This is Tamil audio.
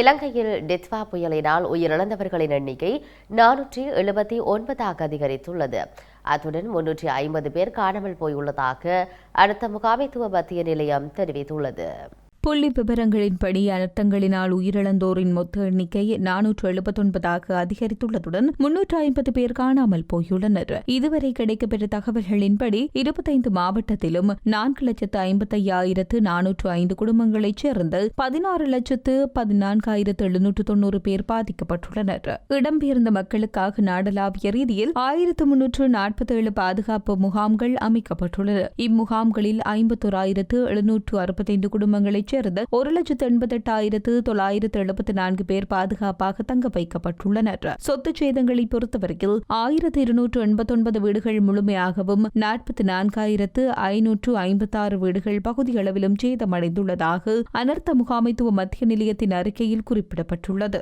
இலங்கையில் டித்வா புயலினால் உயிரிழந்தவர்களின் எண்ணிக்கை நானூற்றி எழுபத்தி ஒன்பதாக அதிகரித்துள்ளது. அத்துடன் முன்னூற்றி ஐம்பது பேர் காணாமல் போயுள்ளதாக அடுத்த முகாமைத்துவ மத்திய நிலையம் தெரிவித்துள்ளது. புள்ளி விவரங்களின்படி அனர்த்தங்களினால் உயிரிழந்தோரின் மொத்த எண்ணிக்கை நானூற்று எழுபத்தொன்பதாக அதிகரித்துள்ளதுடன் முன்னூற்று ஐம்பது பேர் காணாமல் போயுள்ளனர். இதுவரை கிடைக்கப்பெற்ற தகவல்களின்படி இருபத்தைந்து மாவட்டத்திலும் நான்கு லட்சத்து ஐம்பத்தையாயிரத்து நானூற்று ஐந்து குடும்பங்களைச் சேர்ந்த பதினாறு லட்சத்து பதினான்காயிரத்து எழுநூற்று தொன்னூறு பேர் பாதிக்கப்பட்டுள்ளனர். இடம்பெயர்ந்த மக்களுக்காக நாடளாவிய ரீதியில் ஆயிரத்து முன்னூற்று நாற்பத்தேழு பாதுகாப்பு முகாம்கள் அமைக்கப்பட்டுள்ளன. இம்முகாம்களில் ஐம்பத்தோராயிரத்து எழுநூற்று அறுபத்தைந்து குடும்பங்களைச் சேர்ந்த ஒரு லட்சத்து எண்பத்தெட்டாயிரத்து தொள்ளாயிரத்து எழுபத்தி நான்கு பேர் பாதுகாப்பாக தங்க வைக்கப்பட்டுள்ளனர். சொத்து சேதங்களை பொறுத்தவரையில் ஆயிரத்து இருநூற்று எண்பத்தொன்பது வீடுகள் முழுமையாகவும் நாற்பத்தி நான்காயிரத்து ஐநூற்று ஐம்பத்தாறு வீடுகள் பகுதியளவிலும் சேதமடைந்துள்ளதாக அனர்த்த முகாமைத்துவ மத்திய நிலையத்தின் அறிக்கையில் குறிப்பிடப்பட்டுள்ளது.